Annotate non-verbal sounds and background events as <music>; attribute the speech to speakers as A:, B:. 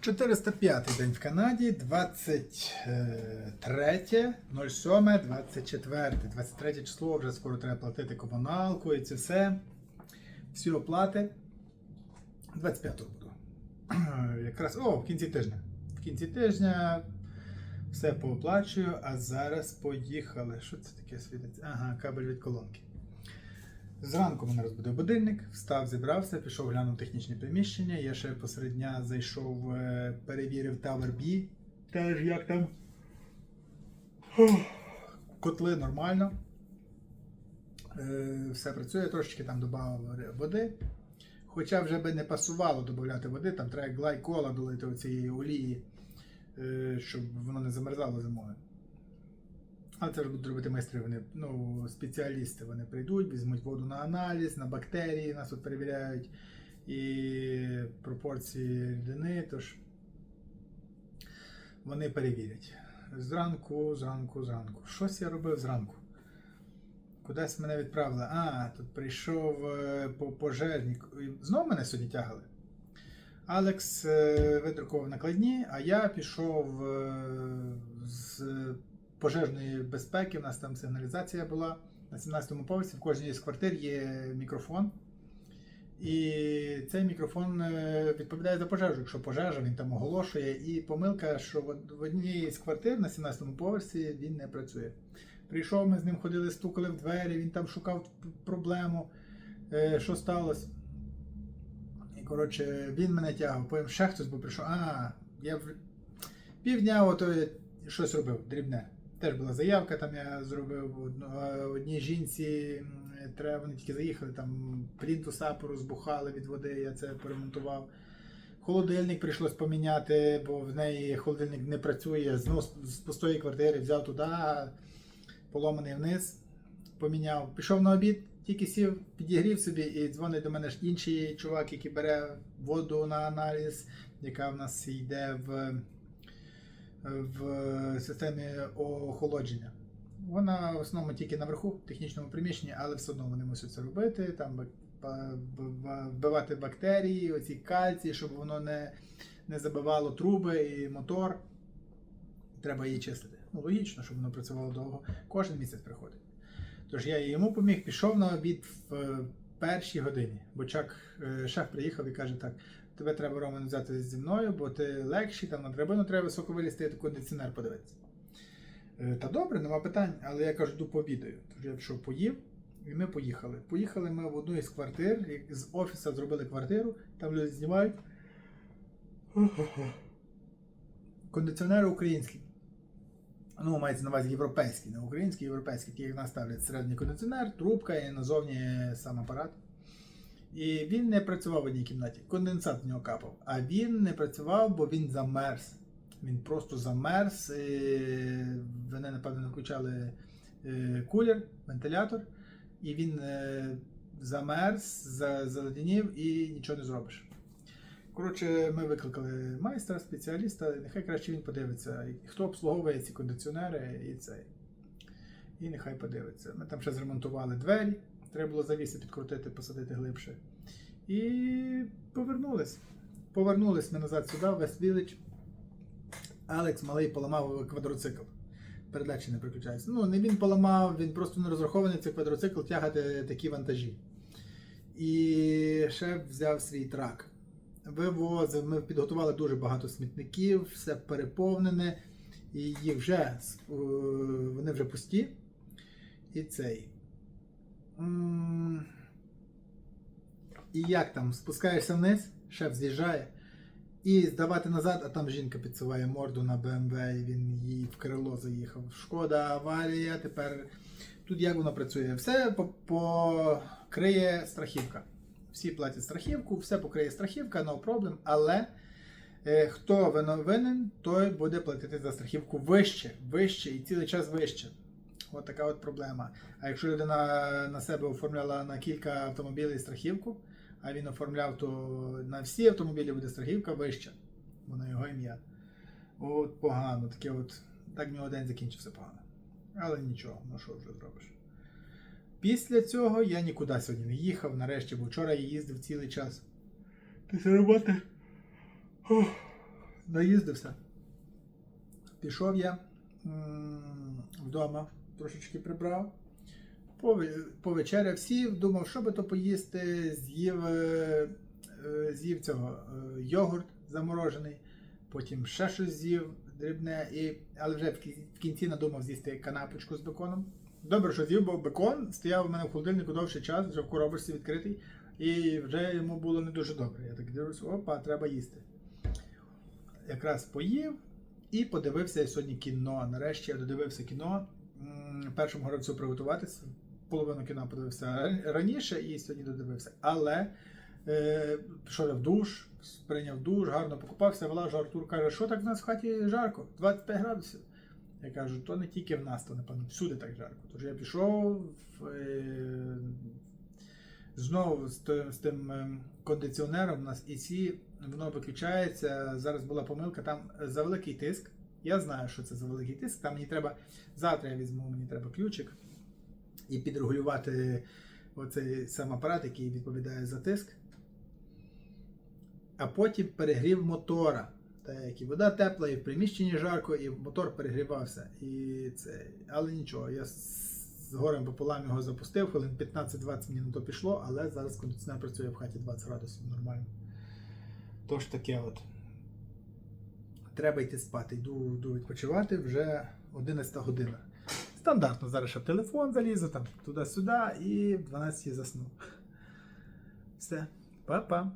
A: 405 день в Канаді, 23, 07, 24, 23 число, вже скоро треба платити комуналку і це все. Всі оплати. 25 буду. <clears throat> Якраз, о, в кінці тижня. В кінці тижня все пооплачую, а зараз поїхали. Що це таке світиться? Ага, кабель від колонки. Зранку мене розбудив будильник, встав, зібрався, пішов глянув технічне приміщення. Я ще посеред дня зайшов, е, перевірив Tower B. Теж як там. Котли нормально. Е, Все працює, трошечки там додав води. Хоча вже би не пасувало додати води, там треба глайкола долити оцієї олії, е, щоб воно не замерзало зимою. Але це ж будуть робити майстри, вони ну, спеціалісти. Вони прийдуть, візьмуть воду на аналіз, на бактерії, нас тут перевіряють і пропорції рідини. Тож вони перевірять. Зранку, зранку, зранку. Щось я робив зранку. Кудись мене відправили. А, тут прийшов е, по пожежник. Знову мене сьогодні тягали. Алекс е, видрукував накладні, а я пішов е, з пожежної безпеки. У нас там сигналізація була на 17-му поверсі. В кожній з квартир є мікрофон. І цей мікрофон е, відповідає за пожежу. Якщо пожежа, він там оголошує. І помилка, що в- одній з квартир на 17-му поверсі він не працює. Прийшов, ми з ним ходили, стукали в двері, він там шукав проблему, е, що сталося. І коротше, він мене тягав, потім ще хтось був прийшов. А, я півдня ото щось робив, дрібне. Теж була заявка, там я зробив е, одній жінці, треба, вони тільки заїхали, там плінтуса порозбухали від води, я це поремонтував. Холодильник прийшлось поміняти, бо в неї холодильник не працює. Знову з пустої квартири взяв туди, поломаний вниз, поміняв. Пішов на обід, тільки сів, підігрів собі і дзвонить до мене ж інший чувак, який бере воду на аналіз, яка в нас йде в, в системі охолодження. Вона в основному тільки наверху, в технічному приміщенні, але все одно вони мусять це робити. Там вбивати бактерії, оці кальції, щоб воно не, не забивало труби і мотор. Треба її чистити. Ну, логічно, щоб воно працювало довго. Кожен місяць приходить. Тож я йому поміг, пішов на обід в е, першій годині. Бо Чак, е, шеф приїхав і каже: так, тебе треба Роман взяти зі мною, бо ти легший, там на драбину треба високо вилізти, і кондиціонер подивитися. Е, Та добре, нема питань, але я кажу, йду пообідаю. Тож я пішов, поїв, і ми поїхали. Поїхали ми в одну із квартир, з офісу зробили квартиру, там люди знімають. Кондиціонери українські. Ну, мається на увазі європейський, не український, європейський, ті, як нас ставлять середній кондиціонер, трубка і назовні сам апарат. І він не працював в одній кімнаті. Конденсат в нього капав. А він не працював, бо він замерз. Він просто замерз. Вони, напевно, включали е, кулер, вентилятор, і він е, замерз, за- заледенів і нічого не зробиш. Коротше, ми викликали майстра, спеціаліста, нехай краще він подивиться, хто обслуговує ці кондиціонери і цей. І нехай подивиться. Ми там ще зремонтували двері, треба було завіси підкрутити, посадити глибше. І повернулись. Повернулись ми назад сюди, West Village. Алекс малий поламав квадроцикл. Передачі не приключаються. Ну, не він поламав, він просто не розрахований цей квадроцикл тягати такі вантажі. І шеф взяв свій трак. Вивозив, ми підготували дуже багато смітників, все переповнене, і їх вже е, вони вже пусті. І цей. І як там? Спускаєшся вниз, шеф з'їжджає, і здавати назад, а там жінка підсуває морду на БМВ, і він їй в крило заїхав. Шкода, аварія, тепер тут як воно працює? Все покриє страхівка. Всі платять страхівку, все покриє страхівка, no problem, але е, хто винен, той буде платити за страхівку вище, вище і цілий час вище. От така от проблема. А якщо людина на себе оформляла на кілька автомобілів страхівку, а він оформляв, то на всі автомобілі буде страхівка вища, бо на його ім'я. От погано, таке от, так в нього день закінчився погано. Але нічого, ну що вже зробиш. Після цього я нікуди сьогодні не їхав, нарешті, бо вчора я їздив цілий час. Після роботи. Наїздився. Пішов я м, вдома, трошечки прибрав. Пове- Повечеряв, сів, думав, що би то поїсти, з'їв, е, е, з'їв цього е, йогурт заморожений, потім ще щось з'їв дрібне, і, але вже в кінці надумав з'їсти канапочку з беконом. Добре, що з'їв, бо бекон стояв у мене в холодильнику довший час, вже в коробочці відкритий, і вже йому було не дуже добре. Я так дивлюсь, опа, треба їсти. Якраз поїв і подивився я сьогодні кіно. Нарешті я додивився кіно. Першому гравцю приготуватися. Половину кіно подивився раніше і сьогодні додивився. Але е, пішов я в душ, прийняв душ, гарно покупався, вилажу Артур каже, що так в нас в хаті жарко? 25 градусів. Я кажу, то не тільки в нас, то напевно всюди так жарко. Тож я пішов е, знову з, з тим ем, кондиціонером у нас AC, воно виключається. Зараз була помилка, там за великий тиск. Я знаю, що це за великий тиск. Там мені треба завтра я візьму, мені треба ключик і підрегулювати оцей сам апарат, який відповідає за тиск. А потім перегрів мотора. Так і вода тепла, і в приміщенні жарко, і мотор перегрівався. І це... Але нічого, я з горем пополам його запустив, хвилин 15-20 мені на то пішло, але зараз кондиціонер працює в хаті 20 градусів нормально. Тож таке от. Треба йти спати. Йду, йду відпочивати вже 11 година. Стандартно зараз ще телефон залізу, там туди-сюди і в 12 засну. Все, па-па.